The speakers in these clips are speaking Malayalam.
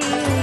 മുറ്റത്തെത്തി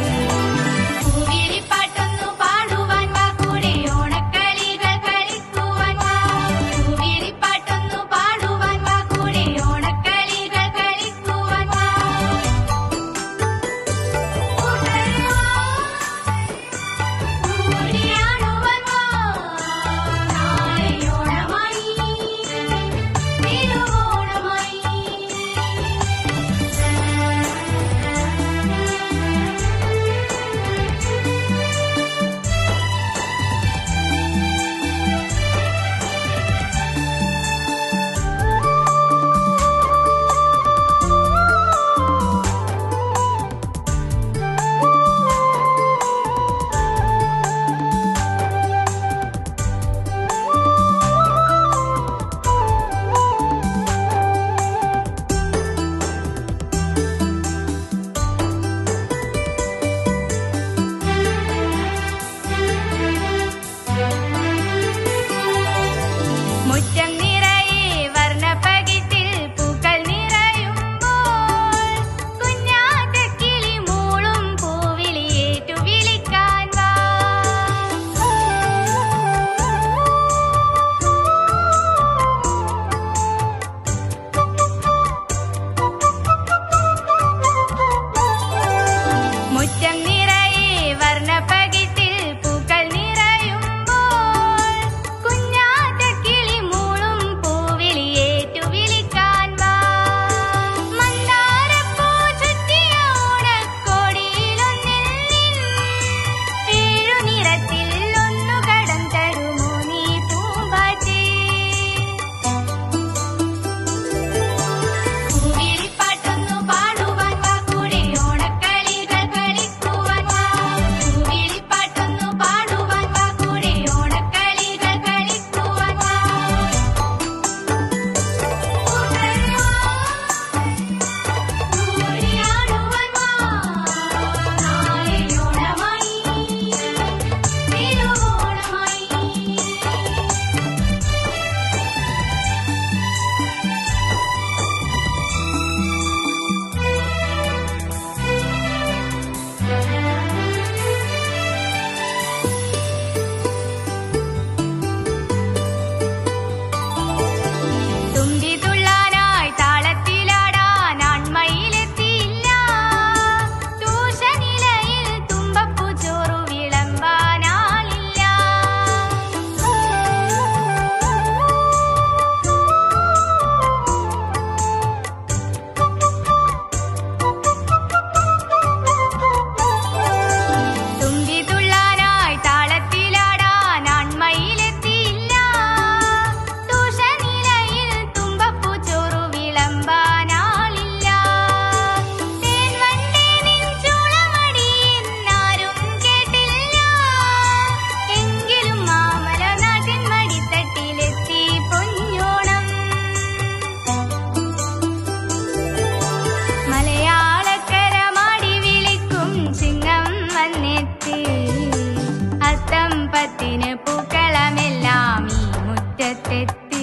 ഓലപ്പത്തിന് പൂക്കളമെല്ലാം ഈ മുറ്റത്തെത്തി.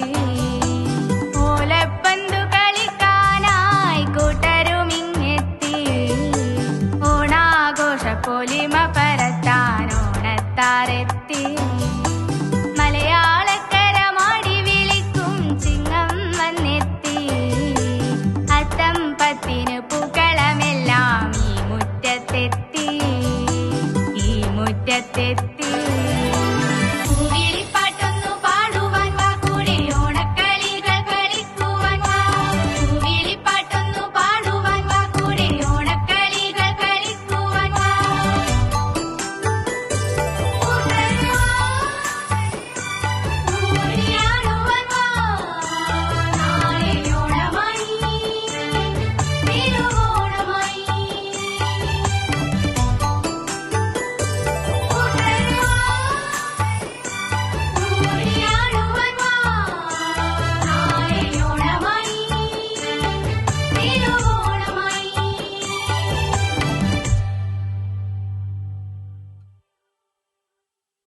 ഓലപ്പന്തു കളിക്കാനായി കൂട്ടരുമിങ്ങെത്തി ഓണാഘോഷ പോലിമ പ